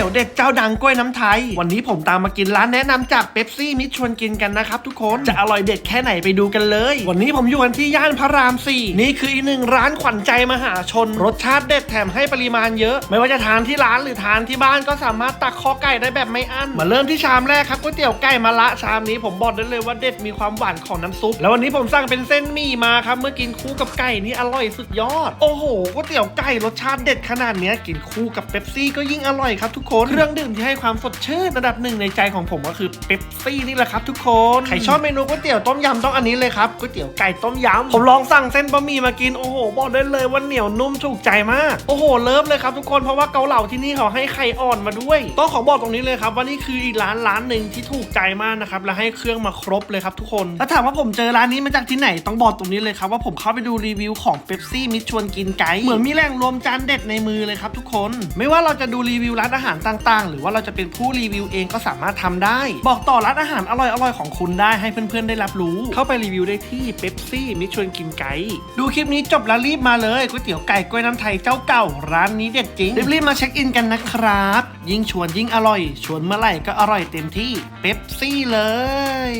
ตี๋ยวเด็ดเจ้าดังกล้วยน้ำไทย วันนี้ผมตามมากินร้านแนะนำจากเป๊ปซี่มิตรชวนกินกันนะครับทุกคนจะอร่อยเด็ดแค่ไหนไปดูกันเลย วันนี้ผมอยู่กันที่ย่านพระรามสี่นี่คืออีกหนึ่งร้านขวัญใจมหาชน รสชาติเด็ดแถมให้ปริมาณเยอะ ไม่ว่าจะทานที่ร้านหรือทานที่บ้านก็สามารถตักคอไก่ได้แบบไม่อั้นมาเริ่มที่ชามแรกครับก๋วยเตี๋ยวไก่มะละชามนี้ผมบอกได้เลยว่าเด็ดมีความหวานของน้ำซุปแล้ววันนี้ผมสั่งเป็นเส้นหมี่มาครับเมื่อกินคู่กับไก่นี่อร่อยสุดยอด โอ้โหก๋วยเตี๋ยวไก่รสชาติเด็ดขนาดนี้กินคู่กับเป๊ปซี่ก็ยิ่งอร่อยครับทุกคนเครื่องดื่มที่ให้ความสดชื่นระดับหนึ่งในใจของผมก็คือเป๊ปซี่นี่แหละครับทุกคนใครชอบเมนูก๋วยเตี๋ยวต้มยำต้องอันนี้เลยครับก๋วยเตี๋ยวไก่ต้มยำผมลองสั่งเส้นบะหมี่มากินโอ้โหบอกได้เลยว่าเหนียวนุ่มถูกใจมากโอ้โหเลิฟเลยครับทุกคนเพราะว่าเกาเหลาที่นี่เขาให้ไข่อ่อนมาด้วยต้องขอบอกตรงนี้เลยครับว่านี่คืออีกร้านร้านหนึ่งที่ถูกใจมากนะครับและให้เครื่องมาครบเลยครับทุกคนแล้วถามว่าผมเจอร้านนี้มาจากที่ไหนต้องบอกตรงนี้เลยครับว่าผมเข้าไปดูรีวิวของเ e ปซี่มิชวนกินไกด์เหมือนมีแหล่งรวมจานเด็ดในมือเลยครับทุกคน ไม่ว่าเราจะดูรีวิวร้านอาหารารต่างๆ หรือว่าเราจะเป็นผู้รีวิวเองก็สามารถทำได้ บอกต่อร้านอาหารอร่อยๆของคุณได้ให้เพื่อนๆได้รับรู้ เข้าไปรีวิวได้ที่เ e ปซี่มิชวนกินไกด์ดูคลิปนี้จบแล้วรีบมาเลยก๋วยเตี๋ยวไก่กล้วยน้ำไทยเจ้าเก่า ร้านนี้เด็ดจริงรีบๆมาเช็คอินกันนะครับ ยิ่งชวนยิ่งอร่อย ชวนเมื่อไหร่ก็อร่อยเต็มที่เ e ปซี่เลย